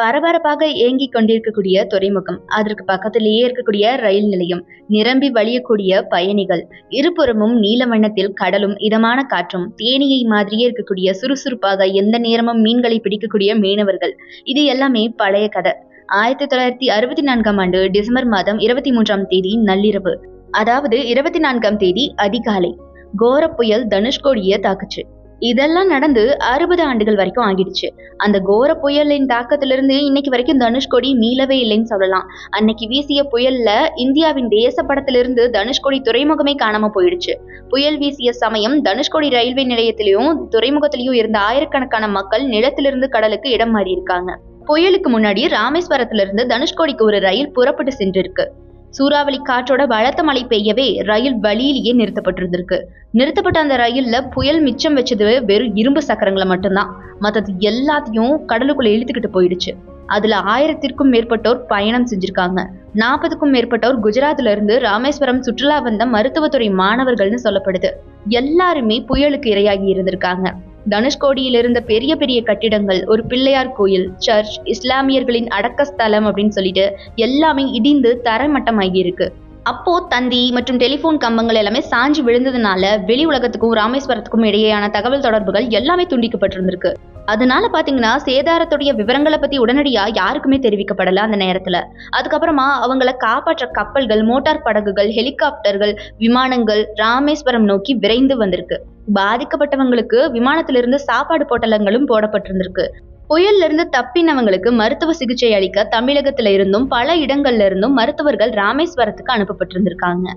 பரபரப்பாக இயங்கிக் கொண்டிருக்கக்கூடிய துறைமுகம். அதற்கு பக்கத்திலேயே இருக்கக்கூடிய ரயில் நிலையம் நிரம்பி வழியக்கூடிய பயணிகள் இருபுறமும் நீல வண்ணத்தில் கடலும் இதமான காற்றும் தேனியை மாதிரியே இருக்கக்கூடிய சுறுசுறுப்பாக எந்த நேரமும் மீன்களை பிடிக்கக்கூடிய மீனவர்கள். இது எல்லாமே பழைய கதை. ஆயிரத்தி தொள்ளாயிரத்தி அறுபத்தி நான்காம் ஆண்டு டிசம்பர் மாதம் இருபத்தி மூன்றாம் தேதி நள்ளிரவு. அதாவது இருபத்தி நான்காம் தேதி அதிகாலை. கோர புயல் தனுஷ்கோடியை தாக்குச்சு. இதெல்லாம் நடந்து அறுபது ஆண்டுகள் வரைக்கும் ஆகிடுச்சு. அந்த கோர புயலின் தாக்கத்திலிருந்து இன்னைக்கு வரைக்கும் தனுஷ்கோடி மீளவே இல்லைன்னு சொல்லலாம். அன்னைக்கு வீசிய புயல்ல இந்தியாவின் தேச படத்திலிருந்து தனுஷ்கோடி துறைமுகமே காணாம போயிடுச்சு. புயல் வீசிய சமயம் தனுஷ்கோடி ரயில்வே நிலையத்திலையும் துறைமுகத்திலையும் இருந்த ஆயிரக்கணக்கான மக்கள் நிலத்திலிருந்து கடலுக்கு இடம் மாறி இருக்காங்க புயலுக்கு முன்னாடி ராமேஸ்வரத்திலிருந்து தனுஷ்கோடிக்கு ஒரு ரயில் புறப்பட்டு சென்றிருக்கு. சூறாவளி காற்றோட பலத்த மழை பெய்யவே ரயில் வழியிலேயே நிறுத்தப்பட்டிருந்திருக்கு. நிறுத்தப்பட்ட அந்த ரயில்ல புயல் மிச்சம் வச்சது வெறும் இரும்பு சக்கரங்களை மட்டும்தான். மற்றது எல்லாத்தையும் கடலுக்குள்ள இழுத்துக்கிட்டு போயிடுச்சு. அதுல ஆயிரத்திற்கும் மேற்பட்டோர் பயணம் செஞ்சிருக்காங்க. நாற்பதுக்கும் மேற்பட்டோர் குஜராத்ல இருந்து ராமேஸ்வரம் சுற்றுலா வந்த மருத்துவத்துறை மாணவர்கள்னு சொல்லப்படுது. எல்லாருமே புயலுக்கு இரையாகி இருந்திருக்காங்க. தனுஷ்கோடியிலிருந்த பெரிய பெரிய கட்டிடங்கள் ஒரு பிள்ளையார் கோயில் சர்ச் இஸ்லாமியர்களின் அடக்க ஸ்தலம் அப்படின்னு சொல்லிட்டு எல்லாமே இடிந்து தரைமட்டமாகி இருக்கு அப்போ தந்தி மற்றும் டெலிஃபோன் கம்பங்கள் எல்லாமே சாஞ்சு விழுந்ததுனால வெளி உலகத்துக்கும் ராமேஸ்வரத்துக்கும் இடையேயான தகவல் தொடர்புகள் எல்லாமே துண்டிக்கப்பட்டிருந்திருக்கு. அதனால பாத்தீங்கன்னா சேதாரத்துடைய விவரங்களை பத்தி உடனடியா யாருக்குமே தெரிவிக்கப்படல அந்த நேரத்துல. அதுக்கப்புறமா அவங்கள காப்பாற்ற கப்பல்கள் மோட்டார் படகுகள் ஹெலிகாப்டர்கள் விமானங்கள் ராமேஸ்வரம் நோக்கி விரைந்து வந்திருக்கு. பாதிக்கப்பட்டவங்களுக்கு விமானத்திலிருந்து சாப்பாடு பொட்டலங்களும் போடப்பட்டிருந்திருக்கு. புயல்ல இருந்து தப்பினவங்களுக்கு மருத்துவ சிகிச்சை அளிக்க தமிழகத்துல இருந்தும் பல இடங்கள்ல இருந்தும் மருத்துவர்கள் ராமேஸ்வரத்துக்கு அனுப்பப்பட்டிருந்திருக்காங்க.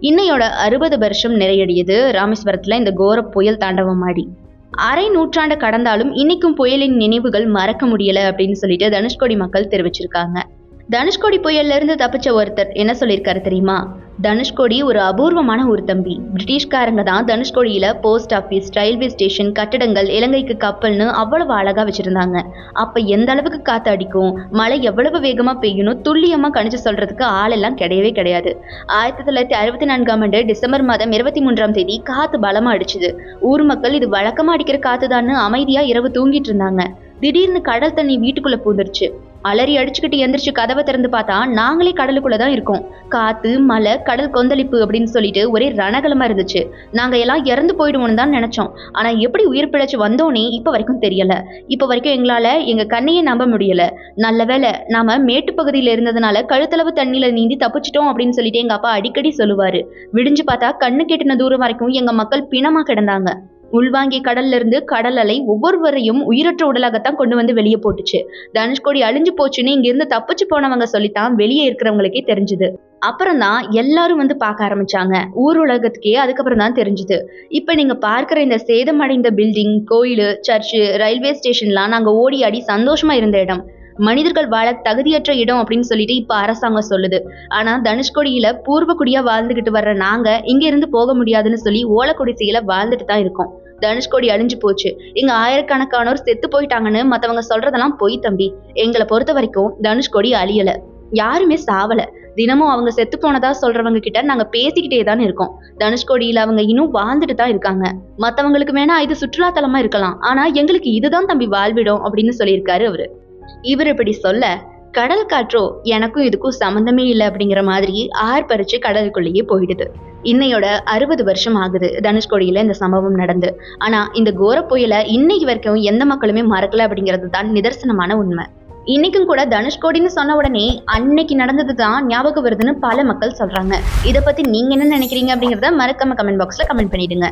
இன்னையோட அறுபது வருஷம் நிறையடியது ராமேஸ்வரத்துல இந்த கோர புயல் தாண்டவமாடி. அரை நூற்றாண்டு கடந்தாலும் இன்னைக்கும் புயலின் நினைவுகள் மறக்க முடியல அப்படின்னு சொல்லிட்டு தனுஷ்கோடி மக்கள் தெரிவிச்சிருக்காங்க. தனுஷ்கோடி புயல்ல இருந்து தப்பிச்ச ஒருத்தர் என்ன சொல்லியிருக்காரு தெரியுமா? தனுஷ்கோடி ஒரு அபூர்வமான ஊர் தம்பி. பிரிட்டிஷ்காரங்க தான் தனுஷ்கோடியில போஸ்ட் ஆஃபீஸ் ரயில்வே ஸ்டேஷன் கட்டடங்கள் இலங்கைக்கு கப்பல்னு அவ்வளவு அழகா வச்சிருந்தாங்க. அப்ப எந்த அளவுக்கு காத்து அடிக்கும்? மழை எவ்வளவு வேகமா பெய்யணும் துல்லியமா கணிச்சு சொல்றதுக்கு ஆளெல்லாம் கிடையவே கிடையாது. ஆயிரத்தி தொள்ளாயிரத்தி அறுபத்தி நான்காம் ஆண்டு டிசம்பர் மாதம் இருபத்தி மூன்றாம் தேதி காத்து பலமா அடிச்சுது. ஊர் மக்கள் இது வழக்கமா அடிக்கிற காத்துதான்னு அமைதியா இரவு தூங்கிட்டு இருந்தாங்க. திடீர்னு கடல் தண்ணி வீட்டுக்குள்ள பூந்துருச்சு அலறி அடிச்சுக்கிட்டு எந்திரிச்சு கதவை திறந்து பார்த்தா நாங்களே கடலுக்குள்ள தான் இருக்கோம். காத்து மலை கடல் கொந்தளிப்பு அப்படின்னு சொல்லிட்டு ஒரே ரணகலமா இருந்துச்சு. நாங்க எல்லாம் இறந்து போயிடுவோம்னு தான் நினைச்சோம். ஆனா எப்படி உயிர் பிழைச்சு வந்தோனே இப்ப வரைக்கும் தெரியல. இப்ப வரைக்கும் எங்களால எங்க கண்ணையே நம்ப முடியல. நல்ல வேளை நாம மேட்டு பகுதியில இருந்ததுனால கழுத்தளவு தண்ணியில நீந்தி தப்பிச்சிட்டோம் அப்படின்னு சொல்லிட்டு எங்க அப்பா அடிக்கடி சொல்லுவாரு. விடிஞ்சு பார்த்தா கண்ணு கெட்டின தூரம் வரைக்கும் எங்க மக்கள் பிணமா கிடந்தாங்க. உள்வாங்கி கடல்ல இருந்து கடல் அலை ஒவ்வொருவரையும் உயிரற்ற உடலாகத்தான் கொண்டு வந்து வெளியே போட்டுச்சு. தனுஷ்கோடி அழிஞ்சு போச்சுன்னு இங்க இருந்து தப்பிச்சு போனவங்க சொல்லித்தான் வெளியே இருக்கிறவங்களுக்கே தெரிஞ்சுது. அப்புறம் தான் எல்லாரும் வந்து பார்க்க ஆரம்பிச்சாங்க. ஊர் உலகத்துக்கே அதுக்கப்புறம் தான் தெரிஞ்சுது. இப்போ நீங்க பார்க்குற இந்த சேதமடைந்த பில்டிங் கோயில் சர்ச்சு ரயில்வே ஸ்டேஷன்லாம் நாங்க ஓடி ஆடி சந்தோஷமா இருந்த இடம். மனிதர்கள் வாழ தகுதியற்ற இடம் அப்படின்னு சொல்லிட்டு இப்ப அரசாங்கம் சொல்லுது. ஆனா தனுஷ்கோடியில பூர்வக்குடியா வாழ்ந்துகிட்டு வர்ற நாங்க இங்க இருந்து போக முடியாதுன்னு சொல்லி ஓலக்குடிசையில வாழ்ந்துட்டு தான் இருக்கோம். தனுஷ்கோடி அழிஞ்சு போச்சு. இங்க ஆயிரக்கணக்கானோர் செத்து போயிட்டாங்கன்னு மத்தவங்க சொல்றதெல்லாம் பொய் தம்பி. எங்களை பொறுத்த வரைக்கும் தனுஷ்கோடி அழியல. யாருமே சாவல. தினமும் அவங்க செத்து போனதா சொல்றவங்க கிட்ட நாங்க பேசிக்கிட்டே தான் இருக்கோம். தனுஷ்கோடியில அவங்க இன்னும் வாழ்ந்துட்டு தான் இருக்காங்க. மத்தவங்களுக்கு வேணா இது சுற்றுலா தலமா இருக்கலாம். ஆனா எங்களுக்கு இதுதான் தம்பி வாழ்விடம் அப்படின்னு சொல்லியிருக்காரு அவரு. இவர் இப்படி சொல்ல கடல் காற்றோ எனக்கும் இதுக்கும் சம்மந்தமே இல்லை அப்படிங்கிற மாதிரி ஆர்ப்பரிச்சு கடலுக்குள்ளேயே போயிடுது. இன்னையோட அறுபது வருஷம் ஆகுது. தனுஷ்கோடியில் இந்த சம்பவம் நடந்து. ஆனால் இந்த கோர புயலை இன்னைக்கு வரைக்கும் எந்த மக்களுமே மறக்கல அப்படிங்கிறது தான் நிதர்சனமான உண்மை. இன்னைக்கும் கூட தனுஷ்கோடின்னு சொன்ன உடனே அன்னைக்கு நடந்தது தான் ஞாபகம் வருதுன்னு பல மக்கள் சொல்றாங்க. இதை பத்தி நீங்க என்ன நினைக்கிறீங்க அப்படிங்கறத மறக்காம கமெண்ட் பாக்ஸ்ல கமெண்ட் பண்ணிடுங்க.